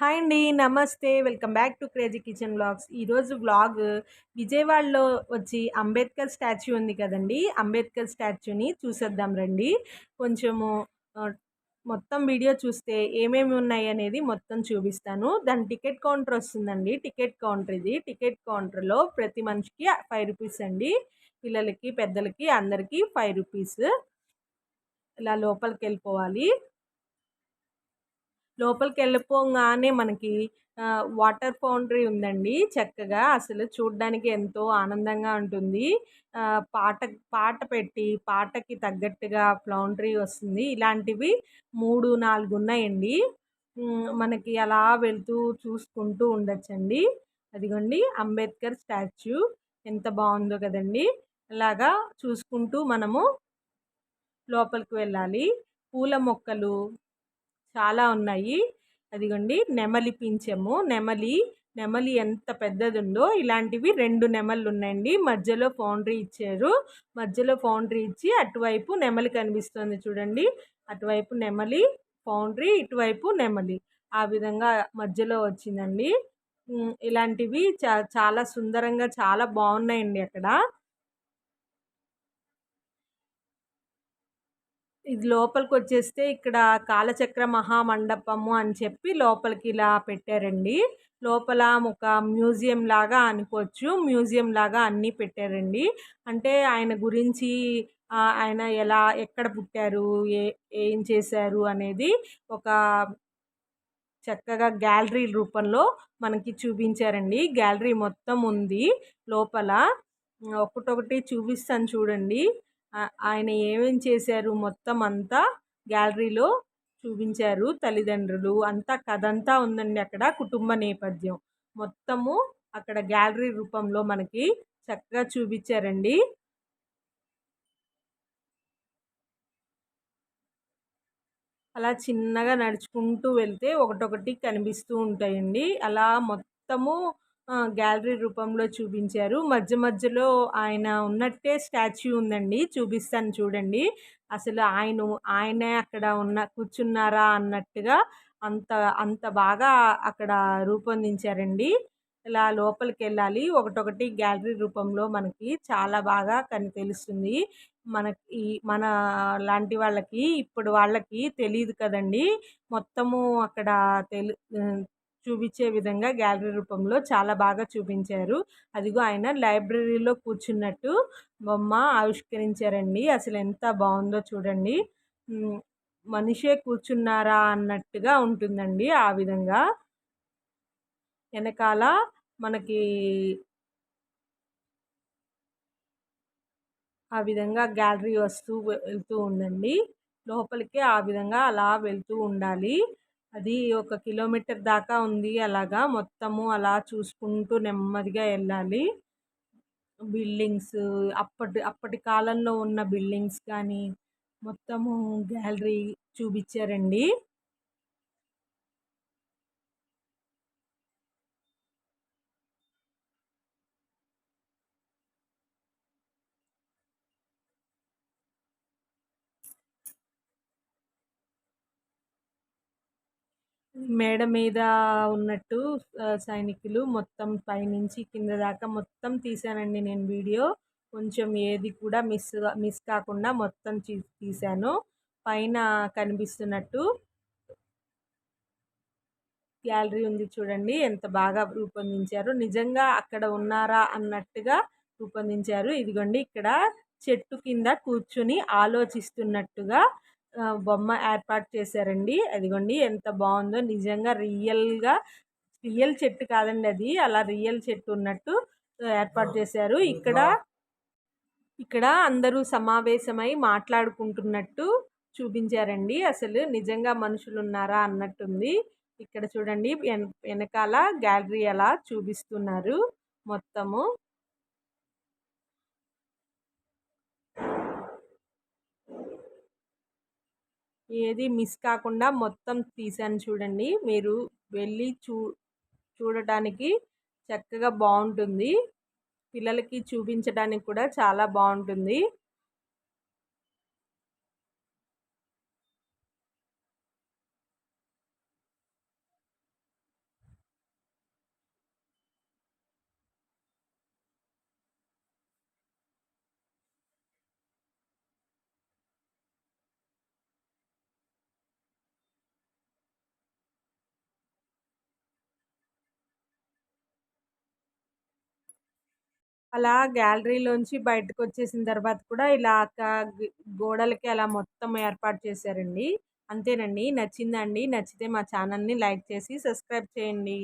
Hi అండి నమస్తే. Welcome back to crazy kitchen blogs. ఈరోజు వ్లాగ్ విజయవాడలో వచ్చి అంబేద్కర్ స్టాచ్యూ ఉంది కదండి. అంబేద్కర్ స్టాచ్యూని చూసేద్దాం రండి. కొంచెము మొత్తం వీడియో చూస్తే ఏమేమి ఉన్నాయి అనేది మొత్తం చూపిస్తాను. దాని టికెట్ కౌంటర్ వస్తుందండి. టికెట్ కౌంటర్ ఇది. టికెట్ కౌంటర్లో ప్రతి మనిషికి ఫైవ్ రూపీస్ అండి. పిల్లలకి పెద్దలకి అందరికీ ఫైవ్ రూపీస్. ఇలా లోపలికి వెళ్ళిపోవాలి. లోపలికి వెళ్ళిపోగానే మనకి వాటర్ ఫౌండరీ ఉందండి చక్కగా. అసలు చూడ్డానికి ఎంతో ఆనందంగా ఉంటుంది. పాట పాట పెట్టి పాటకి తగ్గట్టుగా ఫౌండరీ వస్తుంది. ఇలాంటివి మూడు నాలుగు ఉన్నాయండి. మనకి అలా వెళ్తూ చూసుకుంటూ ఉండొచ్చండి. అదిగోండి అంబేద్కర్ స్టాచ్యూ. ఎంత బాగుందో కదండి. అలాగా చూసుకుంటూ మనము లోపలికి వెళ్ళాలి. పూల మొక్కలు చాలా ఉన్నాయి. అదిగోండి నెమలి పింఛము నెమలి నెమలి ఎంత పెద్దది ఉందో ఇలాంటివి రెండు నెమళ్ళు ఉన్నాయండి మధ్యలో ఫౌండ్రీ ఇచ్చారు. మధ్యలో ఫౌండ్రీ ఇచ్చి అటువైపు నెమలి కనిపిస్తుంది చూడండి. అటువైపు నెమలి ఫౌండ్రీ ఇటువైపు నెమలి. ఆ విధంగా మధ్యలో వచ్చిందండి. ఇలాంటివి చా చాలా సుందరంగా చాలా బాగున్నాయండి అక్కడ. ఇది లోపలికి వచ్చేస్తే ఇక్కడ కాలచక్ర మహామండపము అని చెప్పి లోపలికి ఇలా పెట్టారండి. లోపల ఒక మ్యూజియం లాగా అనుకోవచ్చు. మ్యూజియం లాగా అన్నీ పెట్టారండి. అంటే ఆయన గురించి ఆయన ఎలా ఎక్కడ పుట్టారు ఏ ఏం చేశారు అనేది ఒక చక్కగా గ్యాలరీ రూపంలో మనకి చూపించారండి. గ్యాలరీ మొత్తం ఉంది లోపల. ఒకటొకటి చూపిస్తాను చూడండి. ఆయన ఏమేమి చేశారు మొత్తం అంతా గ్యాలరీలో చూపించారు తల్లిదండ్రులు. అంతా కథ అంతా ఉందండి అక్కడ కుటుంబ నేపథ్యం. మొత్తము అక్కడ గ్యాలరీ రూపంలో మనకి చక్కగా చూపించారండి. అలా చిన్నగా నడుచుకుంటూ వెళ్తే ఒకటొకటి కనిపిస్తూ ఉంటాయండి. అలా మొత్తము గ్యాలరీ రూపంలో చూపించారు. మధ్య మధ్యలో ఆయన ఉన్నట్టే స్టాచ్యూ ఉందండి. చూపిస్తాను చూడండి. అసలు ఆయన ఆయనే అక్కడ ఉన్న కూర్చున్నారా అన్నట్టుగా అంత అంత బాగా అక్కడ రూపొందించారండి. ఇలా లోపలికి వెళ్ళాలి ఒకటొకటి గ్యాలరీ రూపంలో మనకి చాలా బాగా కని తెలుస్తుంది మనకి మన లాంటి వాళ్ళకి ఇప్పుడు వాళ్ళకి తెలియదు కదండి. మొత్తము అక్కడ తెలు చూపించే విధంగా గ్యాలరీ రూపంలో చాలా బాగా చూపించారు. అదిగో ఆయన లైబ్రరీలో కూర్చున్నట్టు బొమ్మ ఆవిష్కరించారండి. అసలు ఎంత బాగుందో చూడండి. మనిషే కూర్చున్నారా అన్నట్టుగా ఉంటుందండి ఆ విధంగా. వెనకాల మనకి ఆ విధంగా గ్యాలరీ వస్తూ వెళ్తూ ఉందండి. లోపలికి ఆ విధంగా అలా వెళ్తూ ఉండాలి. అది ఒక కిలోమీటర్ దాకా ఉంది అలాగా. మొత్తము అలా చూసుకుంటూ నెమ్మదిగా వెళ్ళాలి. బిల్డింగ్స్ అప్పటి అప్పటి కాలంలో ఉన్న బిల్డింగ్స్ కానీ మొత్తము గ్యాలరీ చూపించారండి. మేడ మీద ఉన్నట్టు సైనికులు మొత్తం పైనుంచి కింద దాకా మొత్తం తీసానండి నేను వీడియో. కొంచెం ఏది కూడా మిస్ మిస్ కాకుండా మొత్తం తీసాను పైన కనిపిస్తున్నట్టు గ్యాలరీ ఉంది చూడండి ఎంత బాగా రూపొందించారు. నిజంగా అక్కడ ఉన్నారా అన్నట్టుగా రూపొందించారు. ఇదిగోండి ఇక్కడ చెట్టు కింద కూర్చుని ఆలోచిస్తున్నట్టుగా బొమ్మ ఏర్పాటు చేశారండి. అదిగోండి ఎంత బాగుందో. నిజంగా రియల్గా రియల్ చెట్టు కాదండి అది. అలా రియల్ చెట్టు ఉన్నట్టు ఏర్పాటు చేశారు. ఇక్కడ ఇక్కడ అందరూ సమావేశమై మాట్లాడుకుంటున్నట్టు చూపించారండి. అసలు నిజంగా మనుషులు ఉన్నారా అన్నట్టుంది. ఇక్కడ చూడండి వెనకాల గ్యాలరీ అలా చూపిస్తున్నారు మొత్తము. ఏది మిస్ కాకుండా మొత్తం తీసాను చూడండి. మీరు వెళ్ళి చూ చూడటానికి చక్కగా బాగుంటుంది. పిల్లలకి చూపించడానికి కూడా చాలా బాగుంటుంది. అలా గ్యాలరీలోంచి బయటకొచ్చేసిన తర్వాత కూడా ఇలా గోడలకి అలా మొత్తం ఏర్పాటు చేశారండి. అంతేనండి. నచ్చిందా అండి? నచ్చితే మా ఛానల్‌ని లైక్ చేసి సబ్స్క్రైబ్ చేయండి.